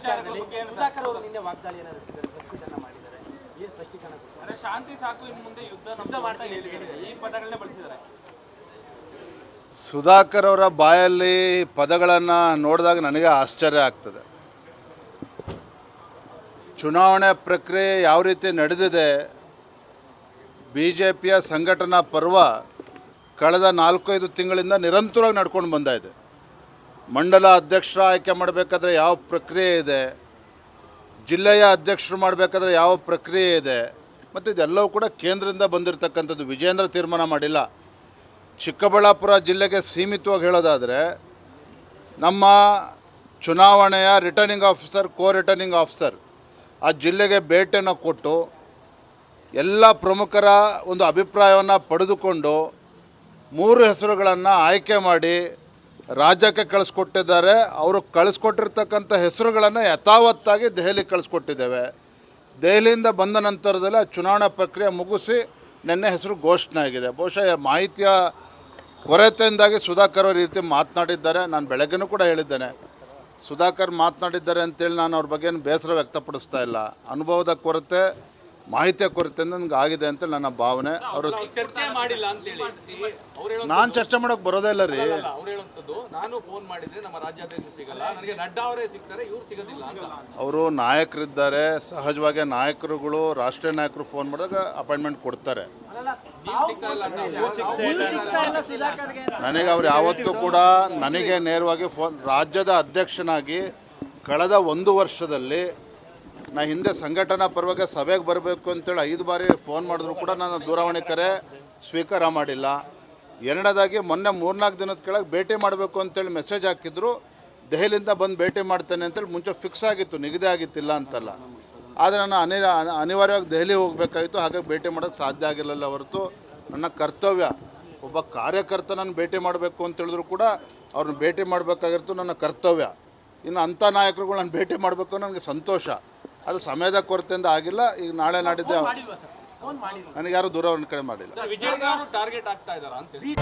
ವಿಚಾರದಲ್ಲಿ ಸುಧಾಕರ್ ಅವರು ನಿನ್ನೆ ವಾಗ್ದಾಳಿ ನಡೆಸಿದ್ದಾರೆ ಪ್ರತಿಭಟನೆ ಮಾಡಿದ್ದಾರೆ. ಏನು ಸ್ಪಷ್ಟೀಕರಣ ಕೊಡ್ತಾರೆ? ಶಾಂತಿ ಸಾಕು ಇನ್ನು ಮುಂದೆ ಯುದ್ಧ ನಮ್ದು ಅಂತ ಈ ಪದಗಳನ್ನೇ ಬಳಸಿದ್ದಾರೆ. ಸುಧಾಕರ್ ಅವರ ಬಾಯಲ್ಲಿ ಪದಗಳನ್ನು ನೋಡಿದಾಗ ನನಗೆ ಆಶ್ಚರ್ಯ ಆಗ್ತದೆ. ಚುನಾವಣೆ ಪ್ರಕ್ರಿಯೆ ಯಾವ ರೀತಿ ನಡೆದಿದೆ ಬಿ ಜೆ ಪಿಯ ಸಂಘಟನಾ ಪರ್ವ ಕಳೆದ ನಾಲ್ಕೈದು ತಿಂಗಳಿಂದ ನಿರಂತರವಾಗಿ ನಡ್ಕೊಂಡು ಬಂದ ಇದೆ. ಮಂಡಲ ಅಧ್ಯಕ್ಷರ ಆಯ್ಕೆ ಮಾಡಬೇಕಾದ್ರೆ ಯಾವ ಪ್ರಕ್ರಿಯೆ ಇದೆ? ಜಿಲ್ಲೆಯ ಅಧ್ಯಕ್ಷರು ಮಾಡಬೇಕಾದ್ರೆ ಯಾವ ಪ್ರಕ್ರಿಯೆ ಇದೆ? ಮತ್ತು ಇದೆಲ್ಲವೂ ಕೂಡ ಕೇಂದ್ರದಿಂದ ಬಂದಿರತಕ್ಕಂಥದ್ದು ವಿಜೇಂದ್ರ ತೀರ್ಮಾನ ಮಾಡಿಲ್ಲ. ಚಿಕ್ಕಬಳ್ಳಾಪುರ ಜಿಲ್ಲೆಗೆ ಸೀಮಿತವಾಗಿ ಹೇಳೋದಾದರೆ, ನಮ್ಮ ಚುನಾವಣೆಯ returning officer co returning officer ಆ ಜಿಲ್ಲೆಗೆ ಭೇಟಿಯನ್ನು ಕೊಟ್ಟು ಎಲ್ಲ ಪ್ರಮುಖರ ಒಂದು ಅಭಿಪ್ರಾಯವನ್ನು ಪಡೆದುಕೊಂಡು ಮೂರು ಹೆಸರುಗಳನ್ನು ಆಯ್ಕೆ ಮಾಡಿ ರಾಜ್ಯಕ್ಕೆ ಕಳಿಸ್ಕೊಟ್ಟಿದ್ದಾರೆ. ಅವರು ಕಳಿಸ್ಕೊಟ್ಟಿರ್ತಕ್ಕಂಥ ಹೆಸರುಗಳನ್ನು ಯಥಾವತ್ತಾಗಿ ದೆಹಲಿಗೆ ಕಳಿಸ್ಕೊಟ್ಟಿದ್ದೇವೆ. ದೆಹಲಿಯಿಂದ ಬಂದ ನಂತರದಲ್ಲಿ ಆ ಚುನಾವಣಾ ಪ್ರಕ್ರಿಯೆ ಮುಗಿಸಿ ನಿನ್ನೆ ಹೆಸರು ಘೋಷಣೆ ಆಗಿದೆ. ಬಹುಶಃ ಮಾಹಿತಿಯ ಕೊರತೆಯಿಂದಾಗಿ ಸುಧಾಕರ್ ಅವರು ಈ ರೀತಿ ಮಾತನಾಡಿದ್ದಾರೆ. ನಾನು ಬೆಳಗ್ಗೆನೂ ಕೂಡ ಹೇಳಿದ್ದೇನೆ. ಸುಧಾಕರ್ ಮಾತನಾಡಿದ್ದಾರೆ ಅಂತೇಳಿ ನಾನು ಅವ್ರ ಬಗ್ಗೆ ಏನು ಬೇಸರ ವ್ಯಕ್ತಪಡಿಸ್ತಾ ಇಲ್ಲ. ಅನುಭವದ ಕೊರತೆ ಮಾಹಿತಿಯ ಕೊರತೆ ನನಗೆ ಆಗಿದೆ ಅಂತ ನನ್ನ ಭಾವನೆ. ಅವರು ನಾನು ಚರ್ಚೆ ಮಾಡೋಕೆ ಬರೋದೇ ಇಲ್ಲ ರೀ. ನಾನು ಫೋನ್ ಮಾಡಿದ್ರೆ ನಮ್ಮ ರಾಜ್ಯಾಧ್ಯಕ್ಷರು ಸಿಗಲ್ಲ. ನನಗೆ ನಡ್ಡಾ ಅವರೇ ಸಿಗ್ತಾರೆ ಇವ್ರು ಸಿಗೋದಿಲ್ಲ ಅಂತ. ಅವರು ನಾಯಕರಿದ್ದಾರೆ. ಸಹಜವಾಗಿ ನಾಯಕರುಗಳು ರಾಷ್ಟ್ರೀಯ ನಾಯಕರು ಫೋನ್ ಮಾಡಿದಾಗ ಅಪಾಯಿಂಟ್ಮೆಂಟ್ ಕೊಡ್ತಾರೆ. ಸಿಗ್ತಾ ಇಲ್ಲ ನನಗೆ ಅವ್ರು ಯಾವತ್ತೂ ಕೂಡ ನನಗೆ ನೇರವಾಗಿ ಫೋನ್ ರಾಜ್ಯದ ಅಧ್ಯಕ್ಷನಾಗಿ ಕಳೆದ ಒಂದು ವರ್ಷದಲ್ಲಿ ನಾ ಹಿಂದೆ ಸಂಘಟನಾ ಪರವಾಗಿ ಸಭೆಗೆ ಬರಬೇಕು ಅಂತೇಳಿ ಐದು ಬಾರಿ ಫೋನ್ ಮಾಡಿದ್ರು ಕೂಡ ನಾನು ದೂರವಾಣಿ ಕರೆ ಸ್ವೀಕಾರ ಮಾಡಿಲ್ಲ. ಎರಡನೇದಾಗಿ ಮೊನ್ನೆ ಮೂರ್ನಾಲ್ಕು ದಿನದ ಕೆಳಗೆ ಭೇಟಿ ಮಾಡಬೇಕು ಅಂತೇಳಿ ಮೆಸೇಜ್ ಹಾಕಿದ್ರು. ದೆಹಲಿಯಿಂದ ಬಂದು ಭೇಟಿ ಮಾಡ್ತೇನೆ ಅಂತೇಳಿ ಮುಂಚೆ ಫಿಕ್ಸ್ ಆಗಿತ್ತು, ನಿಗದಿ ಆಗಿತ್ತಿಲ್ಲ ಅಂತಲ್ಲ. ಆದರೆ ನಾನು ಅನಿ, ಅನಿವಾರ್ಯವಾಗಿ ದೆಹಲಿ ಹೋಗಬೇಕಾಗಿತ್ತು, ಹಾಗಾಗಿ ಭೇಟಿ ಮಾಡೋಕ್ಕೆ ಸಾಧ್ಯ ಆಗಿರಲಿಲ್ಲ ಹೊರತು. ನನ್ನ ಕರ್ತವ್ಯ, ಒಬ್ಬ ಕಾರ್ಯಕರ್ತ ನಾನು ಭೇಟಿ ಮಾಡಬೇಕು ಅಂತ ಹೇಳಿದ್ರು ಕೂಡ ಅವ್ರನ್ನ ಭೇಟಿ ಮಾಡಬೇಕಾಗಿರ್ತು ನನ್ನ ಕರ್ತವ್ಯ. ಇನ್ನು ಅಂಥ ನಾಯಕರುಗಳು ನಾನು ಭೇಟಿ ಮಾಡಬೇಕು ನನಗೆ ಸಂತೋಷ. ಅದು ಸಮಯದ ಕೊರತೆಯಿಂದ ಆಗಿಲ್ಲ. ಈಗ ನಾಳೆ ನಾಡಿದ್ದೆ ನನಗೆ ಯಾರು ದೂರವಾಣಿ ಕಡೆ ಮಾಡಿಲ್ಲ. ಟಾರ್ಗೆಟ್ ಆಗ್ತಾ ಇದ್ದಾರೆ ಅಂತ ಹೇಳಿ.